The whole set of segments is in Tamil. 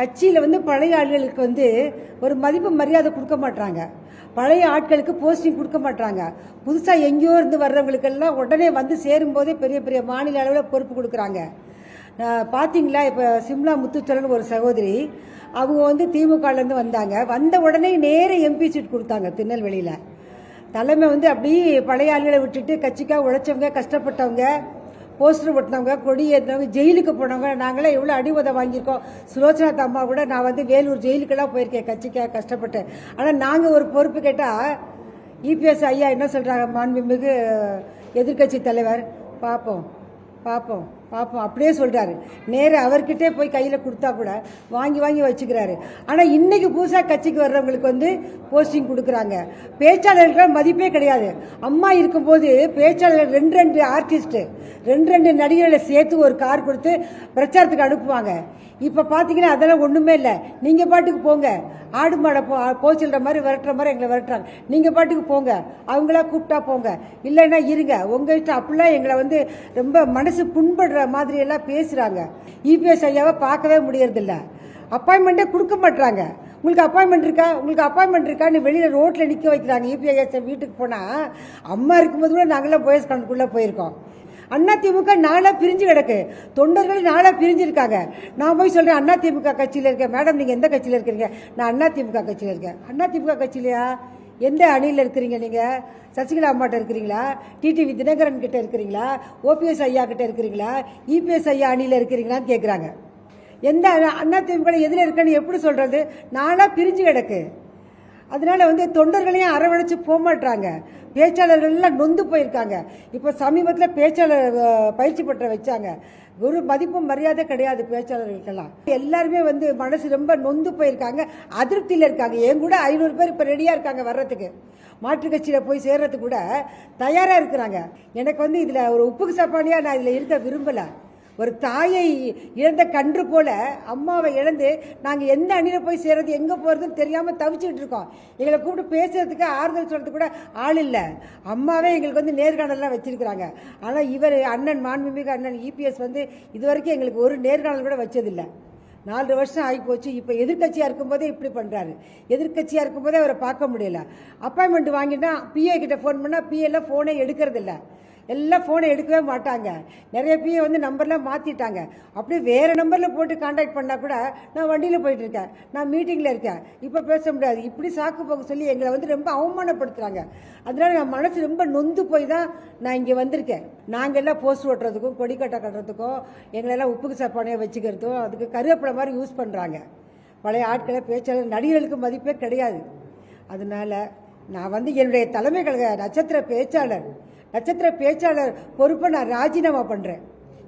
கட்சியில் வந்து பழைய ஆட்களுக்கு வந்து ஒரு மதிப்பு மரியாதை கொடுக்க மாட்டாங்க பழைய ஆட்களுக்கு போஸ்டிங் கொடுக்க மாட்டாங்க புதுசாக எங்கேயோ இருந்து வர்றவங்களுக்கெல்லாம் உடனே வந்து சேரும்போதே பெரிய பெரிய மாநில அளவில் பொறுப்பு கொடுக்குறாங்க. பார்த்தீங்களா இப்போ சிம்லா முத்துச்சரன் ஒரு சகோதரி அவங்க வந்து திமுகலேருந்து வந்தாங்க. வந்த உடனே நேர எம்பி சீட் கொடுத்தாங்க திருநெல்வேலியில். தலைமை வந்து அப்படியே பழைய ஆளுகளை விட்டுட்டு கட்சிக்காக உழைச்சவங்க கஷ்டப்பட்டவங்க போஸ்டர் ஒட்டினவங்க கொடி ஏற்றினவங்க ஜெயிலுக்கு போனவங்க நாங்களாம் எவ்வளோ அடி உதை வாங்கியிருக்கோம். சுலோச்சனா அம்மா கூட நான் வந்து வேலூர் ஜெயிலுக்கெல்லாம் போயிருக்கேன் கட்சிக்காக கஷ்டப்பட்டு. ஆனால் நாங்கள் ஒரு பொறுப்பு கேட்டால் இபிஎஸ் ஐயா என்ன சொல்கிறாங்க மாண்புமிகு எதிர்க்கட்சி தலைவர்? பார்ப்போம் பார்ப்போம் பார்ப்போம் அப்படியே சொல்கிறாரு நேராக அவர்கிட்டே போய் கையில் கொடுத்தா கூட வாங்கி வாங்கி வச்சுக்கிறாரு. ஆனால் இன்றைக்கி புதுசாக கட்சிக்கு வர்றவங்களுக்கு வந்து போஸ்டிங் கொடுக்குறாங்க. பேச்சாளர்கள் மதிப்பே கிடையாது. அம்மா இருக்கும்போது பேச்சாளர்கள் ரெண்டு ரெண்டு ஆர்டிஸ்ட்டு ரெண்டு ரெண்டு நடிகர்களை சேர்த்து ஒரு கார் கொடுத்து பிரச்சாரத்துக்கு அனுப்புவாங்க. இப்போ பார்த்தீங்கன்னா அதெல்லாம் ஒன்றுமே இல்லை. நீங்கள் பாட்டுக்கு போங்க. ஆடு மாடை போ போச்சுல்ற மாதிரி விரட்டுற மாதிரி எங்களை விரட்டுறாங்க. நீங்கள் பாட்டுக்கு போங்க. அவங்களா கூப்பிட்டா போங்க. இல்லைன்னா இருங்க. உங்கள் இஷ்டம் அப்படிலாம் எங்களை வந்து ரொம்ப மனசு புண்படுற மாதிரி எல்லாம் பேசுகிறாங்க இபிஎஸ் ஐயாவை பார்க்கவே முடியறதில்ல. அப்பாயின்மெண்ட்டே கொடுக்க மாட்றாங்க. உங்களுக்கு அப்பாயின்மெண்ட் இருக்கா? உங்களுக்கு அப்பாயின்மெண்ட் இருக்கான்னு வெளியில் ரோட்டில் நிற்க வைக்கிறாங்க. இபிஐஎஸ் வீட்டுக்கு போனால் அம்மா இருக்கும்போது கூட நாங்களாம் போயஸ் கணக்குள்ளே போயிருக்கோம். அண்ணா திமுக நாளா பிரிஞ்சு கிடக்கு. தொண்டர்கள் நாளாக பிரிஞ்சிருக்காங்க நான் போய் சொல்கிறேன் அண்ணா திமுக கட்சியில் இருக்கேன். மேடம் நீங்கள் எந்த கட்சியில் இருக்கிறீங்க? நான் அண்ணா திமுக கட்சியில் இருக்கேன். அண்ணா திமுக கட்சியிலையா? எந்த அணியில் இருக்கிறீங்க நீங்கள் சசிகலா அம்மாட்ட இருக்கிறீங்களா? டிடிவி தினகரன் கிட்ட இருக்கிறீங்களா? ஓபிஎஸ் ஐயா கிட்ட இருக்கிறீங்களா? இபிஎஸ் ஐயா அணியில் இருக்கிறீங்களான்னு கேட்குறாங்க எந்த அண்ணா- அண்ணா திமுக எதில் இருக்கேன்னு எப்படி சொல்கிறது நானாக பிரிஞ்சு கிடக்கு. அதனால வந்து தொண்டர்களையும் அரவணைச்சு போக மாட்டாங்க பேச்சாளர்கள் எல்லாம் நொந்து போயிருக்காங்க. இப்போ சமீபத்தில் பேச்சாளர் பயிற்சி பெற்ற வச்சாங்க. ஒரு மதிப்பும் மரியாதை கிடையாது பேச்சாளர்களுக்கெல்லாம். எல்லாருமே வந்து மனசு ரொம்ப நொந்து போயிருக்காங்க. அதிருப்தியில் இருக்காங்க. என் கூட ஐநூறு பேர் இப்போ ரெடியாக இருக்காங்க வர்றதுக்கு. மாற்றுக் கட்சியில் போய் சேர்றதுக்கு கூட தயாராக இருக்கிறாங்க. எனக்கு வந்து இதில் ஒரு உப்புக்கு சப்பானியாக நான் இதில் இருக்க விரும்பலை. ஒரு தாயை இழந்த கன்று போல அம்மாவை இழந்து நாங்கள் எந்த அணியில் போய் சேர்றது எங்கே போகிறதுன்னு தெரியாமல் தவிச்சிட்டு இருக்கோம். எங்களை கூப்பிட்டு பேசுறதுக்கு ஆறுதல் சொல்கிறதுக்கு கூட ஆள் இல்லை. அம்மாவே எங்களுக்கு வந்து நேர்காணல்லாம் வச்சுருக்குறாங்க. ஆனால் இவர் அண்ணன் மாண்புமிகு அண்ணன் இபிஎஸ் வந்து இது வரைக்கும் எங்களுக்கு ஒரு நேர்காணல் கூட வச்சதில்லை. நாலு வருஷம் ஆகி போச்சு இப்போ எதிர்க்கட்சியாக இருக்கும்போதே இப்படி பண்ணுறாரு எதிர்க்கட்சியாக இருக்கும்போதே அவரை பார்க்க முடியல. அப்பாயின்மெண்ட் வாங்கினா பிஏ கிட்ட ஃபோன் பண்ணால் பிஏல ஃபோனே எடுக்கிறதில்ல. எல்லாம் ஃபோனை எடுக்கவே மாட்டாங்க. நிறைய பேர் வந்து நம்பர்லாம் மாற்றிட்டாங்க அப்படியே வேறு நம்பரில் போட்டு காண்டாக்ட் பண்ணால் கூட நான் வண்டியில் போயிட்டுருக்கேன் நான் மீட்டிங்கில் இருக்கேன். இப்போ பேச முடியாது. இப்படி சாக்கு போக சொல்லி எங்களை வந்து ரொம்ப அவமானப்படுத்துகிறாங்க அதனால் நான் மனசு ரொம்ப நொந்து போய் தான் நான் இங்கே வந்திருக்கேன். நாங்கள் எல்லாம் போஸ்ட் ஓட்டுறதுக்கும் கொடிக்கட்டை கட்டுறதுக்கும் எங்களெல்லாம் உப்புக்கு சப்பானையை வச்சுக்கிறதுக்கும் அதுக்கு கருவேப்பிலை மாதிரி யூஸ் பண்ணுறாங்க பழைய ஆட்களை பேச்சாளர் நடிகர்களுக்கு மதிப்பே கிடையாது. அதனால நான் வந்து என்னுடைய தலைமை கழக நட்சத்திர பேச்சாளர். நட்சத்திர பேச்சாளர் பொறுப்பை நான் ராஜினாமா பண்ணுறேன்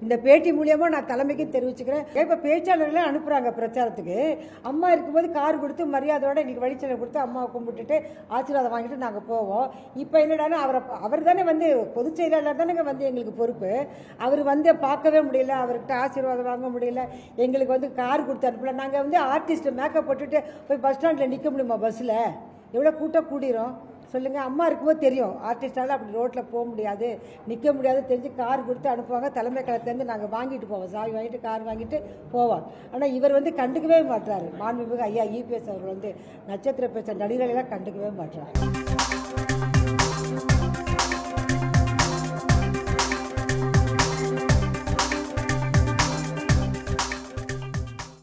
இந்த பேட்டி மூலியமாக நான் தலைமைக்கு தெரிவிச்சுக்கிறேன். இப்போ பேச்சாளர்களே அனுப்புகிறாங்க பிரச்சாரத்துக்கு. அம்மா இருக்கும்போது கார் கொடுத்து மரியாதையோட எங்களுக்கு வழிச்சலை கொடுத்து அம்மாவை கும்பிட்டுட்டு ஆசீர்வாதம் வாங்கிட்டு நாங்கள் போவோம். இப்போ என்னடான்னா அவரை அவர் தானே வந்து பொதுச் செயலாளர் தானேங்க வந்து எங்களுக்கு பொறுப்பு. அவர் வந்து பார்க்கவே முடியல அவர்கிட்ட ஆசீர்வாதம் வாங்க முடியல. எங்களுக்கு வந்து கார் கொடுத்து அனுப்பல. நாங்கள் வந்து ஆர்டிஸ்ட்டு மேக்கப் போட்டுட்டு போய் பஸ் ஸ்டாண்டில் நிற்க முடியுமா பஸ்ஸில் எவ்வளோ கூட்டம் கூடிரும்? சொல்லுங்கள் அம்மா இருக்கும்போது தெரியும். ஆர்டிஸ்டால அப்படி ரோட்டில் போக முடியாது நிற்க முடியாது தெரிஞ்சு கார் கொடுத்து அனுப்புவாங்க. தலைமை கழகத்துலேருந்து நாங்கள் வாங்கிட்டு போவோம். சாவி வாங்கிட்டு கார் வாங்கிட்டு போவோம். ஆனால் இவர் வந்து கண்டுக்கவே மாட்டார் மாண்புமிகு ஐயா இபிஎஸ் அவர்கள் வந்து நட்சத்திர பேச்ச நடிகர்களெல்லாம் கண்டுக்கவே மாட்டார்